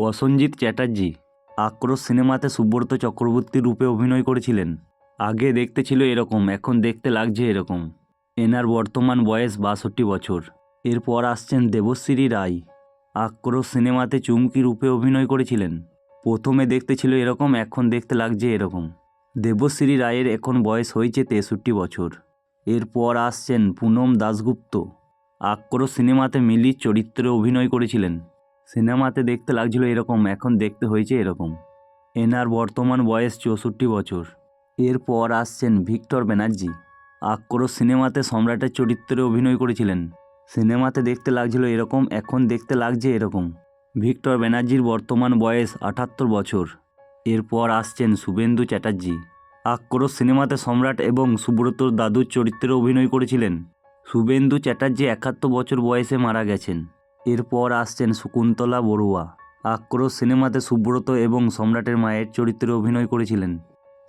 প্রসেনজিৎ চ্যাটার্জি আক্রোশ সিনেমাতে সুব্রত চক্রবর্তীর রূপে অভিনয় করেছিলেন। আগে দেখতে ছিল এরকম, এখন দেখতে লাগছে এরকম। এনার বর্তমান বয়স বাষট্টি বছর। এরপর আসছেন দেবশ্রী রায়। আক্রোশ সিনেমাতে চুমকি রূপে অভিনয় করেছিলেন। প্রথমে দেখতে ছিল এরকম, এখন দেখতে লাগছে এরকম। দেবশ্রী রায়ের এখন বয়স হয়েছে তেষট্টি বছর। এরপর আসছেন পুনম দাশগুপ্ত। আক্রোশ সিনেমাতে মিলির চরিত্রে অভিনয় করেছিলেন। সিনেমাতে দেখতে লাগছিল এরকম, এখন দেখতে হয়েছে এরকম। এনার বর্তমান বয়স চৌষট্টি বছর। এরপর আসছেন ভিক্টর ব্যানার্জি। আক্রোশ সিনেমাতে সম্রাটের চরিত্রে অভিনয় করেছিলেন। সিনেমাতে দেখতে লাগছিল এরকম, এখন দেখতে লাগছে এরকম। ভিক্টর ব্যানার্জির বর্তমান বয়স আটাত্তর বছর। এরপর আসছেন শুভেন্দু চ্যাটার্জি। আক্রোশ সিনেমাতে সম্রাট এবং সুব্রতর দাদুর চরিত্রে অভিনয় করেছিলেন। শুভেন্দু চ্যাটার্জি একাত্তর বছর বয়সে মারা গেছেন। এরপর আসছেন শকুন্তলা বড়ুয়া। আক্রোশ সিনেমাতে সুব্রত এবং সম্রাটের মায়ের চরিত্রে অভিনয় করেছিলেন।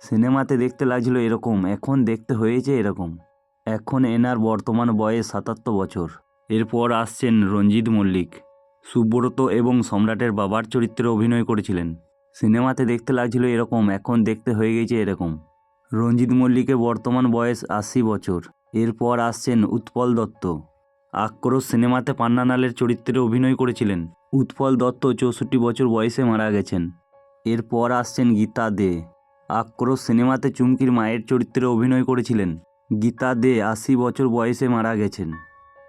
সিনেমাতে দেখতে লাগছিল এরকম, এখন দেখতে হয়েছে এরকম। এখন এনার বর্তমান বয়স সাতাত্তর বছর। এরপর আসছেন রঞ্জিত মল্লিক। সুব্রত এবং সম্রাটের বাবার চরিত্রে অভিনয় করেছিলেন। সিনেমাতে দেখতে লাগছিল এরকম, এখন দেখতে হয়ে গেছে এরকম। রঞ্জিত মল্লিকের বর্তমান বয়স আশি বছর। এরপর আসছেন উৎপল দত্ত। আক্রোশ সিনেমাতে পান্নানালের চরিত্রে অভিনয় করেছিলেন। উৎপল দত্ত চৌষট্টি বছর বয়সে মারা গেছেন। এরপর আসছেন গীতা দে। আক্রোশ সিনেমাতে চুমকির মায়ের চরিত্রে অভিনয় করেছিলেন। গীতা দে আশি বছর বয়সে মারা গেছেন।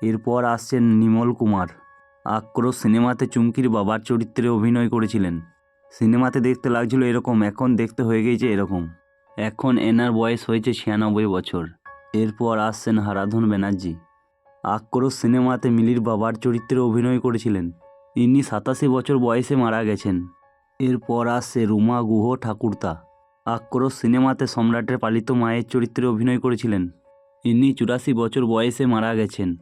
এরপর আসছেন নিমল কুমার। আক্রোশ সিনেমাতে চুমকির বাবার চরিত্রে অভিনয় করেছিলেন। সিনেমাতে দেখতে লাগছিল এরকম, এখন দেখতে হয়ে গেছে এরকম। এখন এনার বয়স হয়েছে ছিয়ানব্বই বছর। এরপর আসছেন হারাধন ব্যানার্জি। আক্রোশ সিনেমাতে মিলির বাবার চরিত্রে অভিনয় করেছিলেন। ইনি সাতাশি বছর বয়সে মারা গেছেন। এরপর আসছে রুমা গুহ ঠাকুরতা। আক্রোশ সিনেমাতে সম্রাটের পালিত মায়ের চরিত্রে অভিনয় করেছিলেন। ইনি চুরাশি বছর বয়সে মারা গেছেন।